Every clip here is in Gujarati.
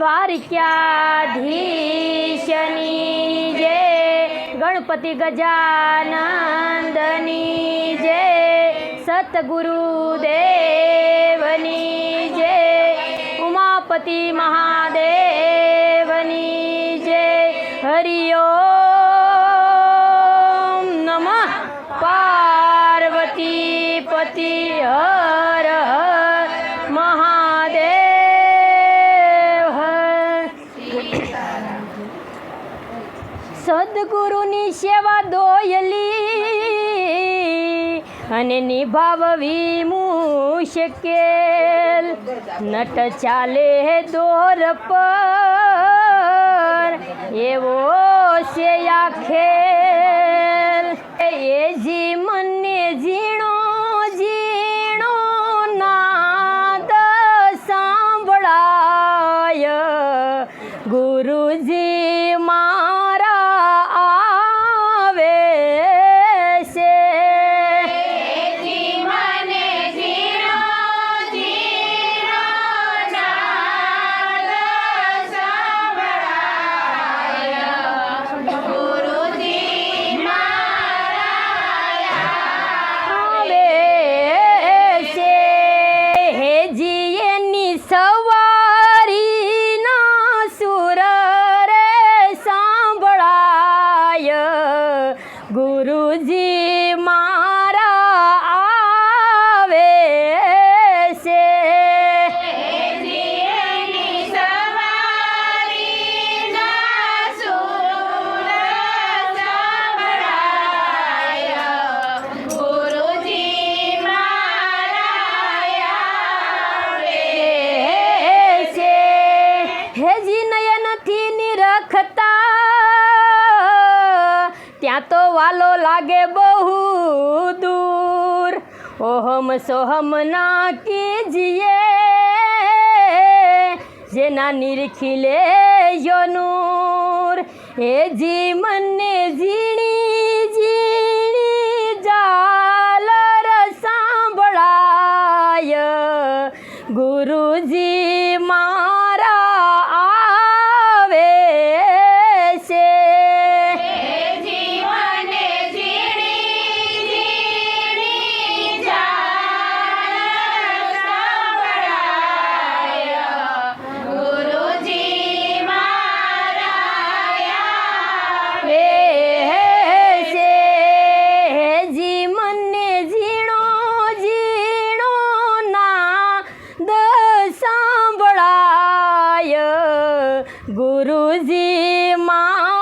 દ્વારિકાધીશની જય, ગણપતિ ગજાનંદની જય સતગુરુ દેવની જય, ઉમાપતિ મહાદેવની જય હરિયો પાર્વતી પતિ હર હર મહાદેવ હર સદગુરુની સેવા દોયલી અને નિભાવવી મુશ્કેલ. નટ ચાલે દોર પર, એવો છે આ ખેલ. એ જી મને ઝીણો ત્યાં તો વાલો લાગે બહુ દૂર ઓહમ સોહમ ના કીજીએ જેના નિરખીલે યોનૂર હેજી મને ગુરુજી મારા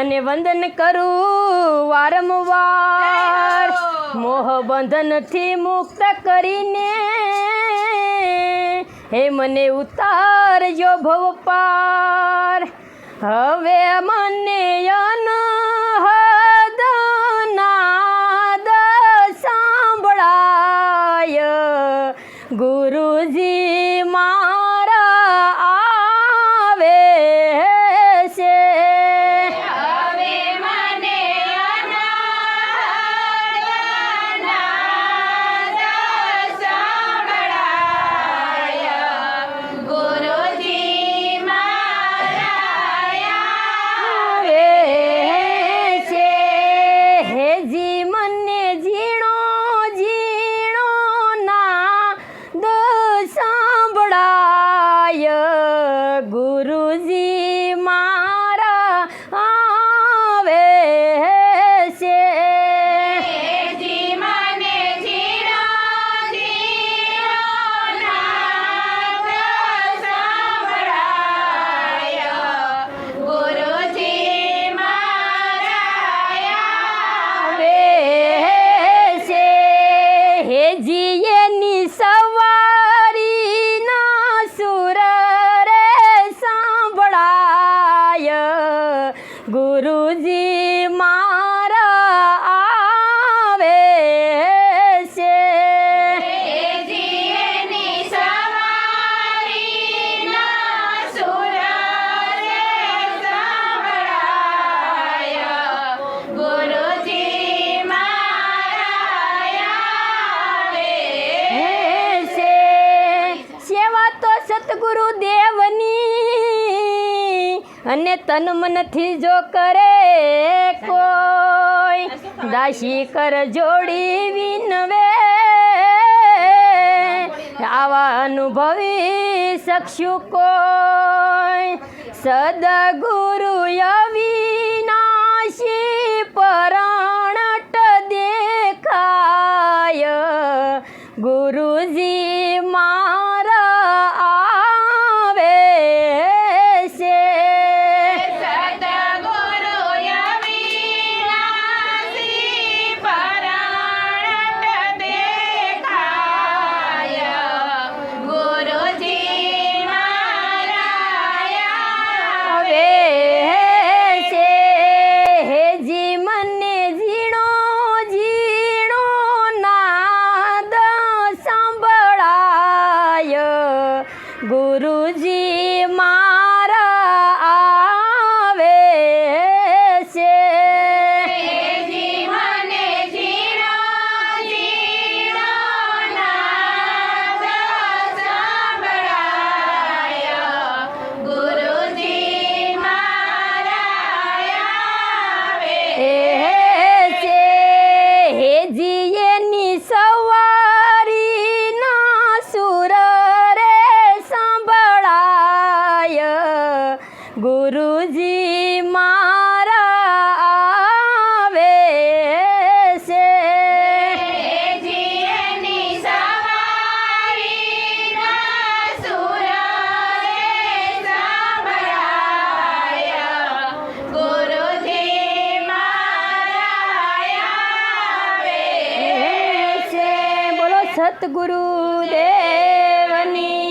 અને વંદન કરું વારંવાર. મોહ બંધનથી મુક્ત કરીને હે મને ઉતારજો ભવ પાર હવે મને અનહદ તો સતગુરુ દેવની અને તન મનથી જો કરે કોઈ, દાસી કર જોડી વિનવે. આવા અનુભવી શકશું કોઈ, સદગુરુ અવિનાશી પરણટ દેખાય. ગુરુજી સતગુરુ દેવની